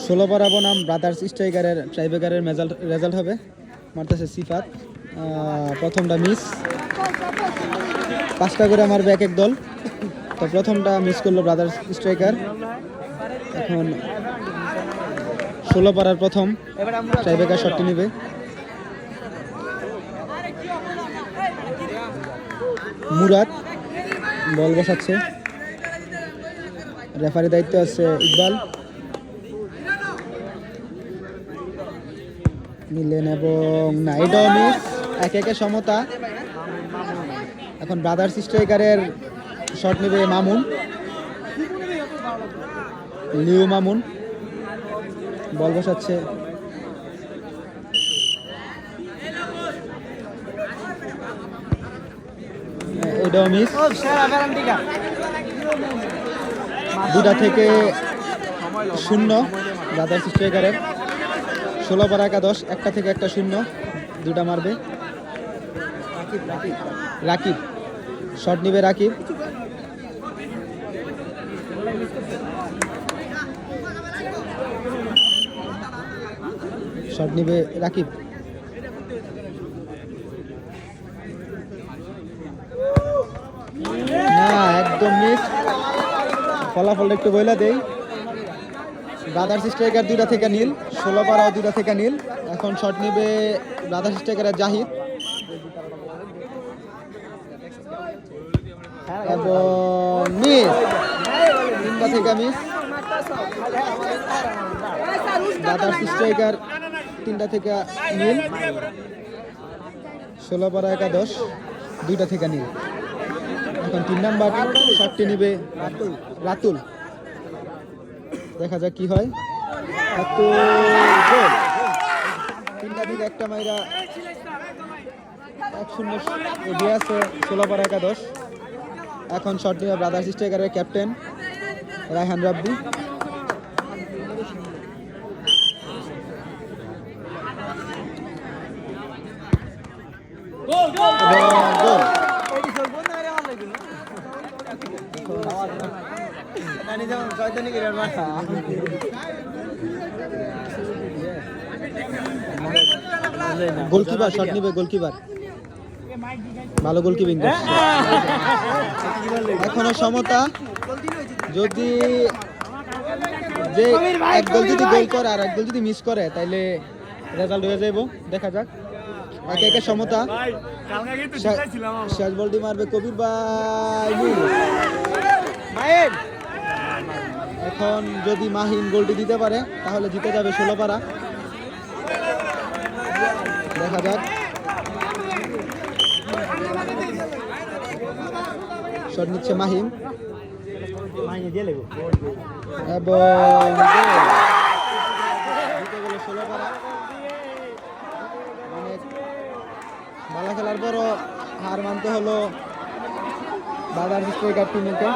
ষোলো পারা বনাম ব্রাদার্স স্ট্রাইকারের ট্রাইবেকারের রেজাল্ট রেজাল্ট হবে। মারতেছে সিফাত। প্রথমটা মিস পাঁচটা করে আমার ব্যাক এক দল। তো প্রথমটা মিস করল ব্রাদার্স স্ট্রাইকার এখন ষোলো পাড়ার প্রথম ট্রাইবেকার শটটি নেবে। মুরাদ, বল বসাচ্ছে। রেফারি দায়িত্ব আছে ইকবাল। নিলেন এবং না মিস একে একে সমতা। এখন ব্রাদার্স স্ট্রাইকারের শট নেবে মামুন। লিউ মামুন। বল বসাচ্ছে। দুটা থেকে শূন্য ব্রাদার্স স্ট্রাইকারের ষোলো বার একাদশ, একটা থেকে একটা শূন্য, দুটা মারবে। রাকিব, শট নিবে রাকিব। শট নিবে রাকিব। না, একদম মিস। ফলাফলটা একটু বইলা দেই। ব্রাদার্স স্ট্রাইকার দুইটা থেকে নীল, ষোলো পাড়াও দুইটা থেকে নীল। এখন শট নিবে ব্রাদার্স স্ট্রাইকারের জাহিদ। এবং মিস। তিনটা থেকে মিস। ব্রাদার্স স্ট্রাইকার তিনটা থেকে নীল। ষোলো পাড়া একাদশ, দুইটা থেকে নীল। এখন তিন নাম্বার শটটি নিবে রাতুল। দেখা যাক কি হয়। গোল। তিনটা থেকে একটা মাইরা। এক শূন্য এগিয়ে আছে ষোলো পাড়া একাদশ। এখন শট নিবে brothers স্ট্রাইকারের captain Rayhan Rabbi. Goal goalkeeper shot নিবে গোলকিপার। ভালো গোলকিপিং এখনও সমতা যদি যে এক গোল যদি গোল করে আর এক গোল যদি মিস করে তাইলে রেজাল্ট হয়ে যাইব। দেখা যাক। একে একে সমতা। শেষ বলটি মারবে কবির ভাই। এখন যদি মাহিন গোলটি দিতে পারে, তাহলে জিতে যাবে ষোলো পারা। দেখা যাক। শট নিচ্ছে মাহিম এবং ভালো খেলার পরও হার মানতে হলো বাজার স্ট্রাইকার টিমকে।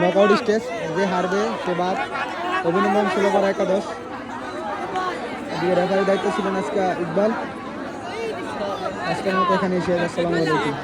নকআউট স্টেজ, যে হারবে সে বাদ। অভিনন্দন ছিল পারা একাদশ। দিয়ে রেফারির দায়িত্ব ছিলেন আজকে ইকবাল। আজকের মতো এখানে এসে আসসালামু আলাইকুম।